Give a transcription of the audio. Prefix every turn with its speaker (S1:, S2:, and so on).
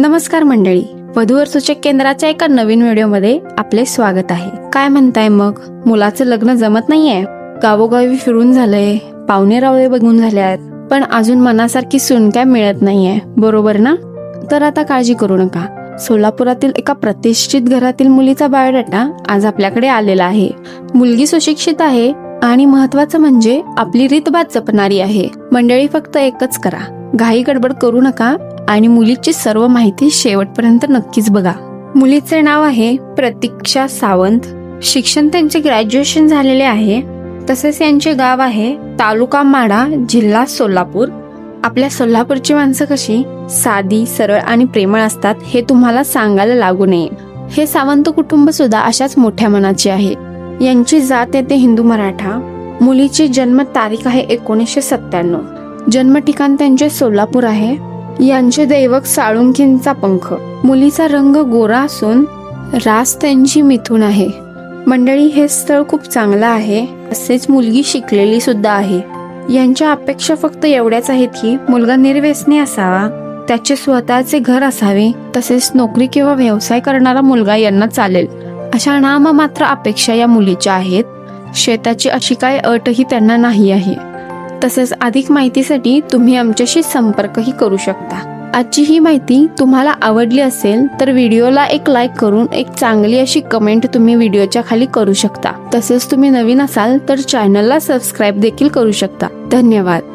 S1: नमस्कार मंडळी वधूवर सूचक केंद्राच्या एका नवीन व्हिडिओमध्ये आपले स्वागत आहे. काय म्हणताय मग? मुलाचं लग्न जमत नाहीये? गावोगावी फिरून झालंय पाहुणे रावळे बघून झाले आहेत पण अजून मनासारखी सून काय मिळत नाहीये बरोबर ना? तर आता काळजी करू नका. सोलापुरातील एका प्रतिष्ठित घरातील मुलीचा बायोडाटा आज आपल्याकडे आलेला आहे. मुलगी सुशिक्षित आहे आणि महत्वाचं म्हणजे आपली रीतभात जपणारी आहे. मंडळी फक्त एकच करा. घाई गडबड करू नका आणि मुलीची सर्व माहिती शेवटपर्यंत नक्कीच बघा. मुलीचे नाव आहे प्रतीक्षा सावंत. शिक्षण त्यांचे ग्रॅज्युएशन झालेले आहे. तसेच यांचे गाव आहे तालुका माडा जिल्हा सोलापूर. आपल्या सोलापूरची माणसं कशी? साधी सरळ आणि प्रेमळ असतात हे तुम्हाला सांगायला लागू नये. हे सावंत कुटुंब सुद्धा अशाच मोठ्या मनाचे आहे. यांची जात येते हिंदू मराठा. मुलीची जन्म तारीख आहे एकोणीसशे सत्त्याण्णव. जन्म ठिकाण त्यांचे सोलापूर आहे. यांचे दैवक साळुंकींचा पंख. मुलीचा रंग गोरा असून रास त्यांची मिथून आहे. मंडळी हे स्थळ खूप चांगलं आहे. असेच मुलगी शिकलेली सुद्धा आहे. यांच्या अपेक्षा फक्त एवढ्याच आहेत की मुलगा निर्व्यसनी असावा त्याचे स्वतःचे घर असावे तसेच नोकरी किंवा व्यवसाय करणारा मुलगा यांना चालेल. अशा नाममात्र अपेक्षा या मुलीच्या आहेत. शेताची अशी काय अटही त्यांना नाही आहे. तसेच अधिक माहितीसाठी तुम्ही आमच्याशी संपर्कही करू शकता. आजची ही माहिती तुम्हाला आवडली असेल तर व्हिडिओला एक लाईक करून एक चांगली अशी कमेंट तुम्ही व्हिडिओच्या खाली करू शकता. तसेच तुम्ही नवीन असाल तर चॅनलला सबस्क्राईब देखील करू शकता. धन्यवाद.